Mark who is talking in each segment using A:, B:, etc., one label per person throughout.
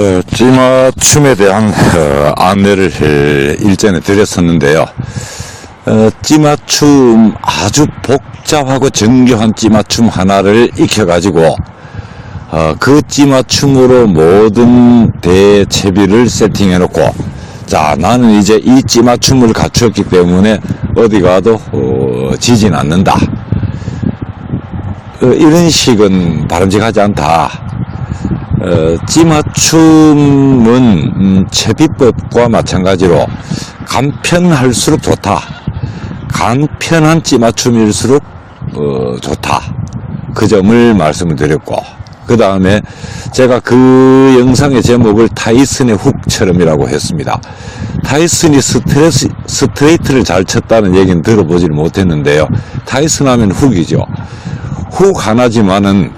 A: 어, 찌맞춤에 대한 어, 안내를 에, 일전에 드렸었는데요. 어, 찌맞춤 아주 복잡하고 정교한 찌맞춤 하나를 익혀가지고 어, 그 찌맞춤으로 모든 대체비를 세팅해놓고 자 나는 이제 이 찌맞춤을 갖추었기 때문에 어디 가도 어, 지진 않는다. 어, 이런 식은 바람직하지 않다. 어, 찌맞춤은 음, 채비법과 마찬가지로 간편할수록 좋다. 간편한 찌맞춤일수록 어, 좋다. 그 점을 말씀을 드렸고 그 다음에 제가 그 영상의 제목을 타이슨의 훅처럼이라고 했습니다. 타이슨이 스트레스, 스트레이트를 잘 쳤다는 얘기는 들어보질 못했는데요. 타이슨 하면 훅이죠. 훅 하나지만은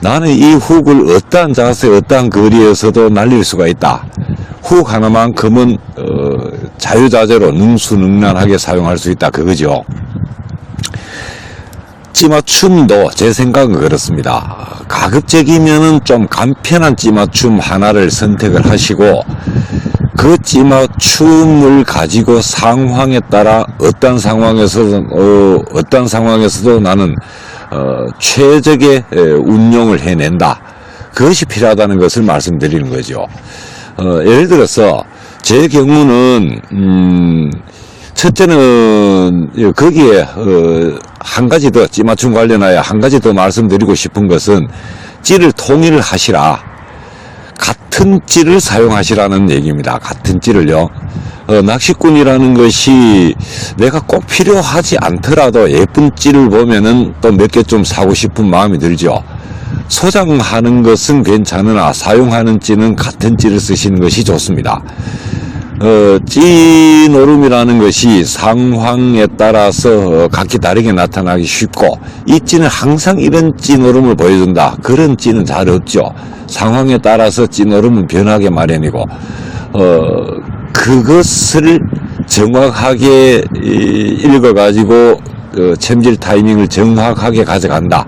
A: 나는 이 훅을 어떠한 자세, 어떠한 거리에서도 날릴 수가 있다. 훅 하나만큼은 어, 자유자재로 능수능란하게 사용할 수 있다. 그거죠. 찌맞춤도 제 생각은 그렇습니다. 가급적이면은 좀 간편한 찌맞춤 하나를 선택을 하시고 그 찌맞춤을 가지고 상황에 따라 어떤 상황에서도 어, 어떤 상황에서도 나는 어, 최적의 에, 운용을 해낸다. 그것이 필요하다는 것을 말씀드리는 거죠. 어, 예를 들어서 제 경우는 음, 첫째는 예, 거기에 어, 한 가지 더 찌맞춤 관련하여 한 가지 더 말씀드리고 싶은 것은 찌를 통일을 하시라. 같은 찌를 사용하시라는 얘기입니다. 같은 찌를요. 어, 낚시꾼이라는 것이 내가 꼭 필요하지 않더라도 예쁜 찌를 보면은 또 몇 개 좀 사고 싶은 마음이 들죠. 소장하는 것은 괜찮으나 사용하는 찌는 같은 찌를 쓰시는 것이 좋습니다. 어, 찌노름이라는 것이 상황에 따라서 어, 각기 다르게 나타나기 쉽고 이 찌는 항상 이런 찌노름을 보여준다. 그런 찌는 잘 없죠. 상황에 따라서 찌노름은 변하게 마련이고 어, 그것을 정확하게 이, 읽어가지고 어, 챔질 타이밍을 정확하게 가져간다.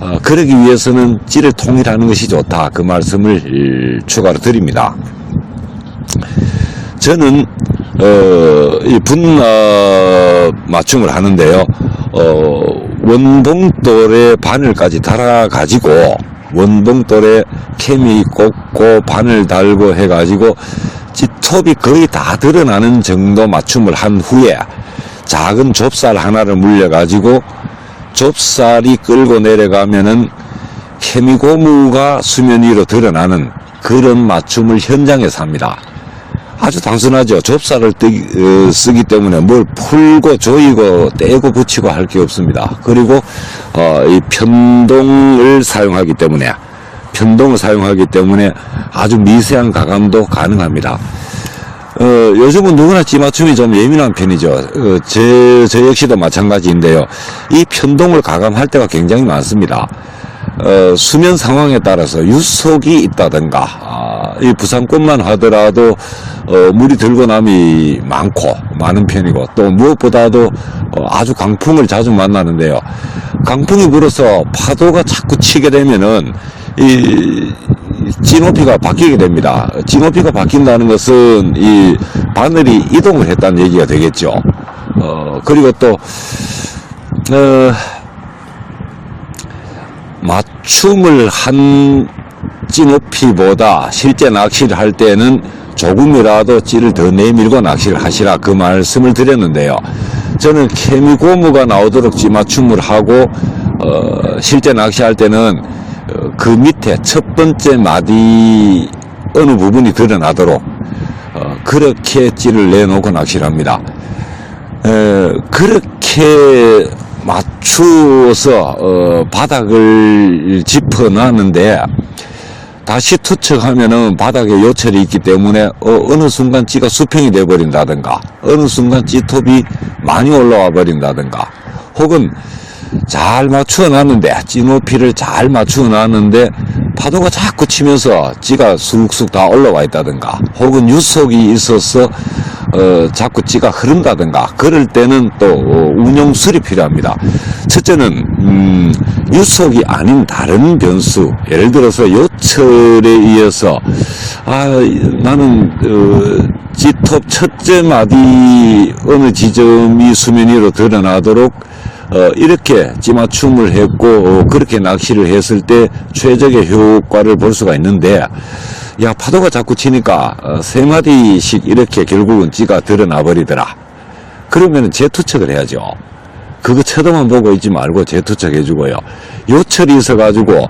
A: 어, 그러기 위해서는 찌를 통일하는 것이 좋다. 그 말씀을 이, 추가로 드립니다. 저는 어, 이 분납 맞춤을 하는데요. 어, 원봉돌에 바늘까지 달아 가지고 원봉돌에 캠이 꽂고 바늘 달고 해 가지고 톱이 거의 다 드러나는 정도 맞춤을 한 후에 작은 좁쌀 하나를 물려 가지고 좁쌀이 끌고 내려가면은 케미고무가 수면 위로 드러나는 그런 맞춤을 현장에서 합니다. 아주 단순하죠. 좁쌀을 어, 쓰기 때문에 뭘 풀고 조이고 떼고 붙이고 할 게 없습니다. 그리고 어, 이 편동을 사용하기 때문에 편동을 사용하기 때문에 아주 미세한 가감도 가능합니다. 어, 요즘은 누구나 찌맞춤이 좀 예민한 편이죠. 어, 제, 저 역시도 마찬가지인데요. 이 편동을 가감할 때가 굉장히 많습니다. 어, 수면 상황에 따라서 유속이 있다든가, 아, 이 부산권만 하더라도, 어, 물이 들고 남이 많고, 많은 편이고, 또 무엇보다도 어, 아주 강풍을 자주 만나는데요. 강풍이 불어서 파도가 자꾸 치게 되면은, 이, 진높이가 바뀌게 됩니다. 진높이가 바뀐다는 것은 이 바늘이 이동을 했다는 얘기가 되겠죠. 어, 그리고 또, 어, 맞춤을 한 찌높이보다 실제 낚시를 할 때는 조금이라도 찌를 더 내밀고 낚시를 하시라 그 말씀을 드렸는데요. 저는 케미 고무가 나오도록 찌맞춤을 하고 어, 실제 낚시할 때는 어, 그 밑에 첫 번째 마디 어느 부분이 드러나도록 어, 그렇게 찌를 내놓고 낚시를 합니다. 에, 그렇게 맞추어서 어, 바닥을 짚어놨는데 다시 투척하면은 바닥에 요철이 있기 때문에 어, 느 순간 찌가 수평이 돼 버린다든가 어느 순간 찌톱이 많이 올라와 버린다든가 혹은 잘 맞추어 놨는데 찌 높이를 잘 맞추어 놨는데 파도가 자꾸 치면서 찌가 쑥쑥 다 올라와 있다든가 혹은 유속이 있어서 어, 자꾸 찌가 흐른다든가 그럴 때는 또 어, 운용 수리 필요합니다. 첫째는 음, 유속이 아닌 다른 변수 예를 들어서 요철에 이어서 아 나는 어, G톱 첫째 마디 어느 지점이 수면 위로 드러나도록 어, 이렇게 찌맞춤을 했고 어, 그렇게 낚시를 했을 때 최적의 효과를 볼 수가 있는데 야 파도가 자꾸 치니까 어, 세 마디씩 이렇게 결국은 찌가 드러나 버리더라. 그러면 재투척을 해야죠. 그거 쳐다만 보고 있지 말고 재투척 해주고요. 요철이 있어 가지고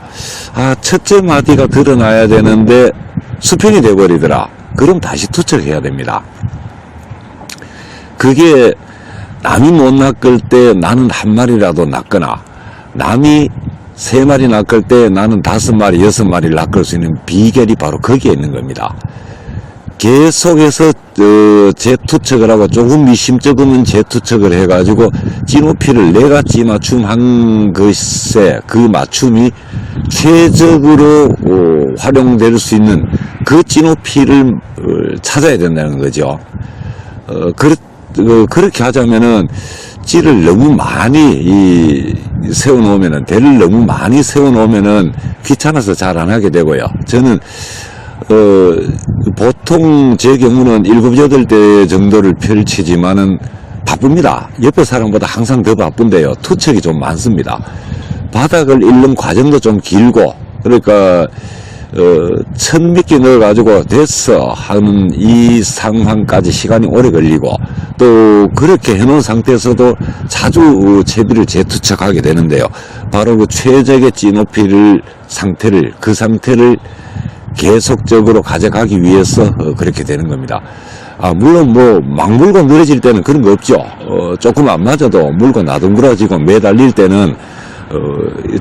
A: 아 첫째 마디가 드러나야 되는데 수평이 돼 버리더라. 그럼 다시 투척해야 됩니다. 그게 남이 못 낚을 때 나는 한 마리라도 낚거나 남이 세 마리 낚을 때 나는 다섯 마리 여섯 마리를 낚을 수 있는 비결이 바로 거기에 있는 겁니다. 계속해서 어, 재투척을 하고 조금 미심쩍으면 재투척을 해가지고 찌높이를 내가 찌맞춤 한 것에 그 맞춤이 최적으로 어, 활용될 수 있는 그 찌높이를 어, 찾아야 된다는 거죠. 어, 그렇, 어, 그렇게 하자면은 찌를 너무 많이 이, 세워놓으면은 대를 너무 많이 세워놓으면은 귀찮아서 잘 안 하게 되고요. 저는 어, 보통 제 경우는 일곱 여덟 대 정도를 펼치지만은 바쁩니다. 옆에 사람보다 항상 더 바쁜데요. 투척이 좀 많습니다. 바닥을 잃는 과정도 좀 길고 그러니까 어, 천 미끼 넣어가지고 됐어 하는 이 상황까지 시간이 오래 걸리고 또 그렇게 해놓은 상태에서도 자주 어, 채비를 재투척하게 되는데요. 바로 그 최적의 찌높이를 상태를 그 상태를 계속적으로 가져가기 위해서 어, 그렇게 되는 겁니다. 아, 물론 뭐, 막 물고 늘어질 때는 그런 거 없죠. 어, 조금 안 맞아도 물고 나둥그러지고 매달릴 때는, 어,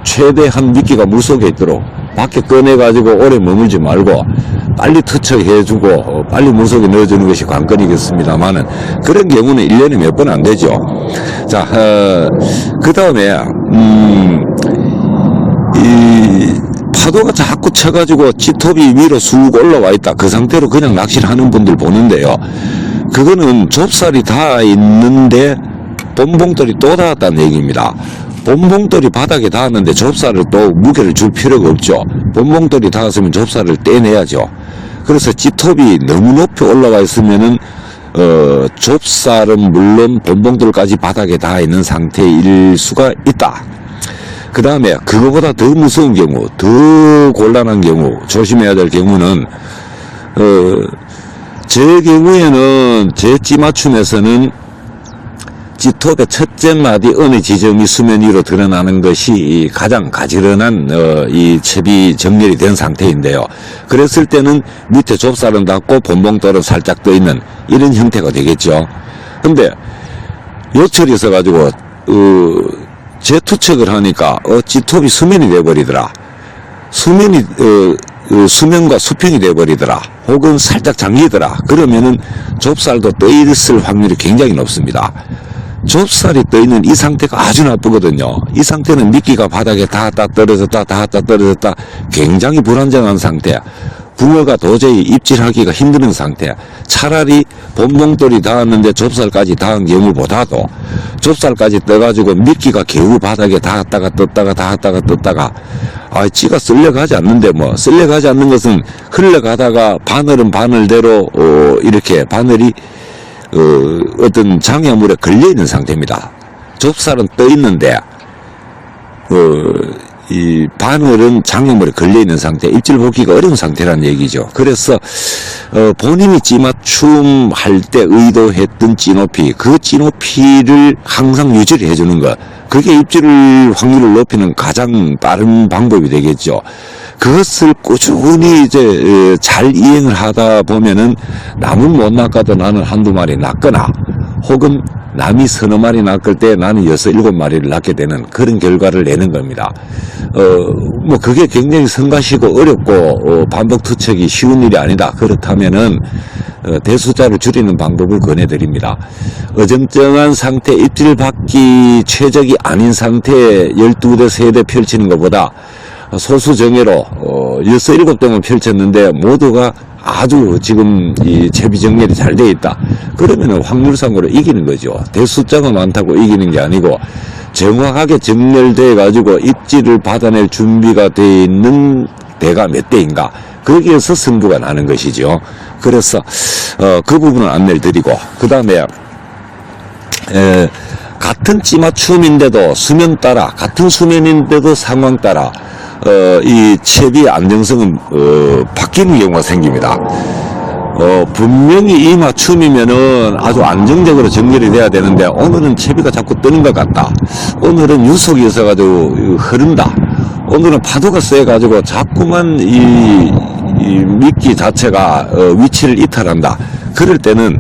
A: 최대한 미끼가 물 속에 있도록 밖에 꺼내가지고 오래 머물지 말고 빨리 투척해주고 어, 빨리 물 속에 넣어주는 것이 관건이겠습니다만은 그런 경우는 1년에 몇 번 안 되죠. 자, 어, 그 다음에, 음, 이 파도가 자꾸 쳐가지고 찌톱이 위로 쑥 올라와 있다. 그 상태로 그냥 낚시를 하는 분들 보는데요. 그거는 좁쌀이 다 있는데 본봉돌이 또 닿았다는 얘기입니다. 본봉돌이 바닥에 닿았는데 좁쌀을 또 무게를 줄 필요가 없죠. 본봉돌이 닿았으면 좁쌀을 떼내야죠. 그래서 찌톱이 너무 높이 올라와 있으면은 어, 좁쌀은 물론 본봉돌까지 바닥에 닿아 있는 상태일 수가 있다. 그 다음에 그거보다 더 무서운 경우, 더 곤란한 경우, 조심해야 될 경우는 어, 제 경우에는 제 찌맞춤에서는 찌톱의 첫째 마디 어느 지점이 수면 위로 드러나는 것이 이 가장 가지런한 어, 이 채비 정렬이 된 상태인데요. 그랬을 때는 밑에 좁쌀은 닿고 본봉돌은 살짝 떠 있는 이런 형태가 되겠죠. 근데 요철이 있어가지고 어, 재투척을 하니까 어, 찌톱이 수면이 돼버리더라. 수면이 어, 어, 수면과 수평이 돼버리더라. 혹은 살짝 잠기더라. 그러면은 좁쌀도 떠 있을 확률이 굉장히 높습니다. 좁쌀이 떠 있는 이 상태가 아주 나쁘거든요. 이 상태는 미끼가 바닥에 닿았다 떨어졌다 닿았다 떨어졌다 굉장히 불안정한 상태야. 붕어가 도저히 입질하기가 힘든 상태야. 차라리 본봉돌이 닿았는데 좁쌀까지 닿은 경우보다도 좁쌀까지 떠가지고 미끼가 겨우 바닥에 닿았다가 떴다가 닿았다가 떴다가 아 찌가 쓸려가지 않는데 뭐 쓸려가지 않는 것은 흘러가다가 바늘은 바늘대로 어, 이렇게 바늘이 어, 어떤 장애물에 걸려 있는 상태입니다. 좁쌀은 떠 있는데 어, 이 바늘은 장애물에 걸려 있는 상태, 입질 보기가 어려운 상태라는 얘기죠. 그래서 어, 본인이 찌맞춤 할 때 의도했던 찌높이, 그 찌높이를 항상 유지를 해주는 것, 그게 입질 확률을 높이는 가장 빠른 방법이 되겠죠. 그것을 꾸준히 이제 어, 잘 이행을 하다 보면은 남은 못 낚아도 나는 한두 마리 낚거나 혹은 남이 서너 마리 낚을 때 나는 여섯 일곱 마리를 낚게 되는 그런 결과를 내는 겁니다. 어, 뭐 그게 굉장히 성가시고 어렵고 어, 반복 투척이 쉬운 일이 아니다. 그렇다면은 어, 대수자를 줄이는 방법을 권해드립니다. 어정쩡한 상태, 입질 받기 최적이 아닌 상태에 12대, 3대 펼치는 것보다 소수 정예로 어, 6, 7대만 펼쳤는데 모두가 아주 지금 이 채비 정렬이 잘 돼 있다. 그러면은 확률상으로 이기는 거죠. 대숫자가 많다고 이기는 게 아니고 정확하게 정렬돼 가지고 입지를 받아낼 준비가 돼 있는 대가 몇 대인가 거기에서 승부가 나는 것이죠. 그래서 어, 그 부분을 안내를 드리고 그 다음에 에, 같은 찌맞춤인데도 수면 따라 같은 수면인데도 상황 따라 어, 이 채비의 안정성은 어, 바뀌는 경우가 생깁니다. 어, 분명히 이 맞춤이면은 아주 안정적으로 정렬이 돼야 되는데 오늘은 채비가 자꾸 뜨는 것 같다. 오늘은 유속이 있어가지고 흐른다. 오늘은 파도가 세가지고 자꾸만 이, 이 미끼 자체가 어, 위치를 이탈한다. 그럴 때는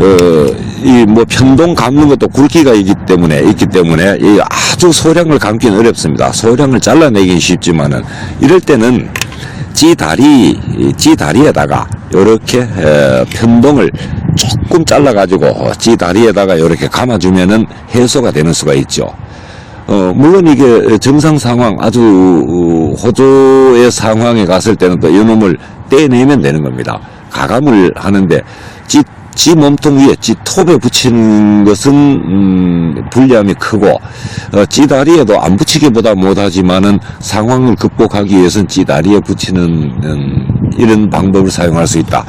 A: 어, 이뭐 편동 감는 것도 굵기가 있기 때문에 있기 때문에 이 아주 소량을 감기는 어렵습니다. 소량을 잘라내긴 쉽지만은 이럴 때는 찌다리 찌다리에다가 이렇게 편동을 조금 잘라 가지고 찌다리에다가 이렇게 감아주면은 해소가 되는 수가 있죠. 어, 물론 이게 정상 상황, 아주 어, 호조의 상황에 갔을 때는 또 이놈을 떼내면 되는 겁니다. 가감을 하는데 지, 지 몸통 위에 지 톱에 붙이는 것은 음, 불리함이 크고 어, 찌다리에도 안 붙이기보다 못하지만은 상황을 극복하기 위해서는 찌다리에 붙이는 음, 이런 방법을 사용할 수 있다.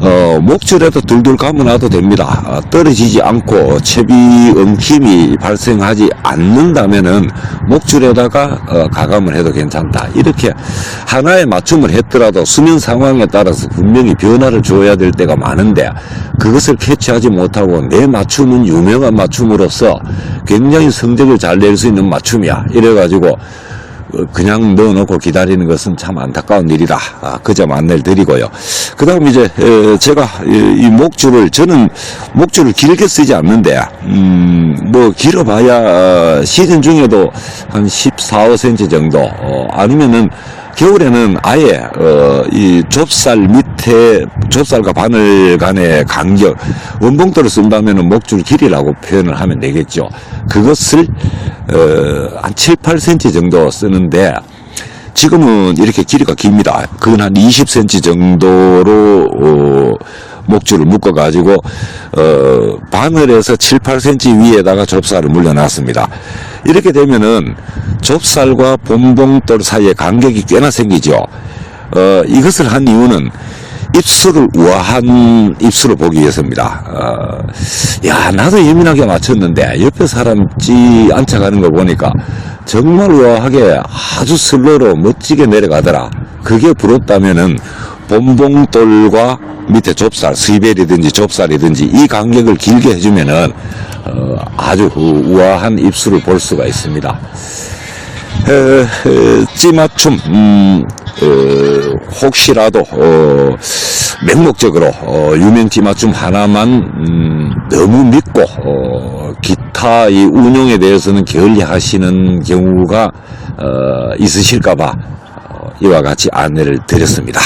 A: 어, 목줄에도 둘둘 감아놔도 됩니다. 어, 떨어지지 않고 채비 엉킴이 발생하지 않는다면은 목줄에다가 어, 가감을 해도 괜찮다. 이렇게 하나에 맞춤을 했더라도 수면 상황에 따라서 분명히 변화를 줘야 될 때가 많은데 그것을 캐치하지 못하고 내 맞춤은 유명한 맞춤으로서 굉장히 성적을 잘 낼 수 있는 맞춤이야. 이래가지고 어, 그냥 넣어놓고 기다리는 것은 참 안타까운 일이다. 아, 그 점 안내를 드리고요. 그 다음 이제, 에, 제가 이, 이 목줄을, 저는 목줄을 길게 쓰지 않는데, 음, 뭐, 길어봐야, 어, 시즌 중에도 한 14, 5cm 정도, 어, 아니면은, 겨울에는 아예 어, 이 좁쌀 밑에 좁쌀과 바늘 간의 간격 원봉도를 쓴다면은 목줄 길이라고 표현을 하면 되겠죠. 그것을 어, 한 7, 8cm 정도 쓰는데 지금은 이렇게 길이가 깁니다. 그건 한 20cm 정도로 어, 목줄을 묶어 가지고 어, 바늘에서 7, 8cm 위에다가 좁쌀을 물려놨습니다. 이렇게 되면은 좁쌀과 본봉돌 사이에 간격이 꽤나 생기죠. 어, 이것을 한 이유는 입술을 우아한 입술을 보기 위해서입니다. 어, 야, 나도 예민하게 맞췄는데 옆에 사람 찌 앉혀가는 거 보니까 정말 우아하게 아주 슬로로 멋지게 내려가더라. 그게 부럽다면은 본봉돌과 밑에 좁쌀, 스이벨이든지 좁쌀이든지 이 간격을 길게 해주면은 어, 아주 우아한 입술을 볼 수가 있습니다. 에, 에, 찌맞춤 음, 어, 혹시라도 어, 맹목적으로 어, 유명 찌맞춤 하나만 음, 너무 믿고 어, 기타 이 운용에 대해서는 게을리하시는 경우가 어, 있으실까봐 어, 이와 같이 안내를 드렸습니다.